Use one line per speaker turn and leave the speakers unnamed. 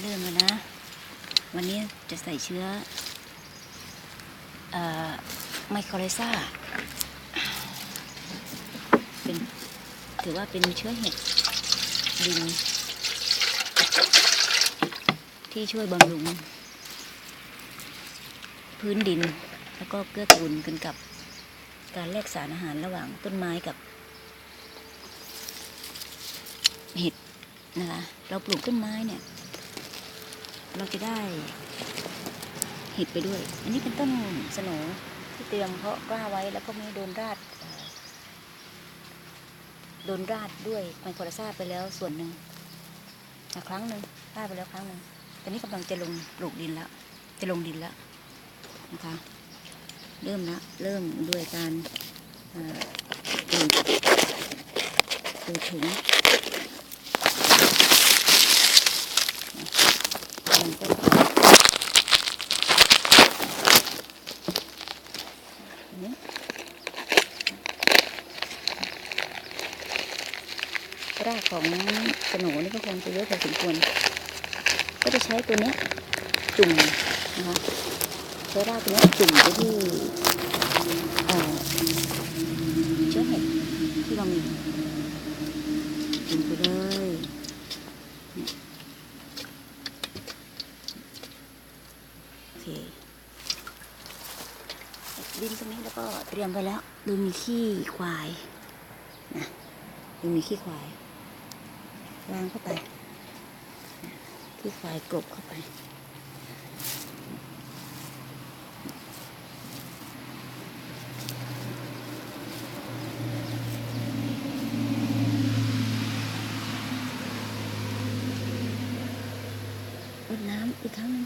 เริ่มแล้วนะ วันนี้จะใส่เชื้อไมโครเลซ่าเป็นถือว่าเป็นเชื้อเห็ดดินที่ช่วยบำรุง พื้นดิน แล้วก็เกื้อกูลกันกับการแลกสารอาหารระหว่างต้นไม้กับเห็ดนะคะเราปลูกต้นไม้เนี่ย เราจะได้เห็ดไปด้วย อันนี้เป็นต้นสโหนที่เตรียมเพาะกล้าไว้แล้วก็มีโดนราดโดนราดด้วยไมโครซาไปแล้วส่วนหนึ่งอะครั้งหนึ่งราดไปแล้วครั้งหนึ่งตอนนี้กำลังจะลงปลูกดินแล้ว จะลงดินแล้วนะคะ เริ่มละเริ่มด้วยการเอ่อปูดปูดถุง มันก็รากของสโหนนี่ก็คงจะเยอะพอสมควร ก็จะใช้ตัวนี้จุ่มนะคะใช้รากตัวนี้จุ่มไปที่เชื้อเห็ดที่เรามีจุ่มไปเลยโอ เคดินตรงนี้แล้วก็เตรียมไปแล้ว ดูมีขี้ควายนะดูมีขี้ควายวางเข้าไปที่ควายกลบเข้าไปรดน้ำอีกครั้งนึง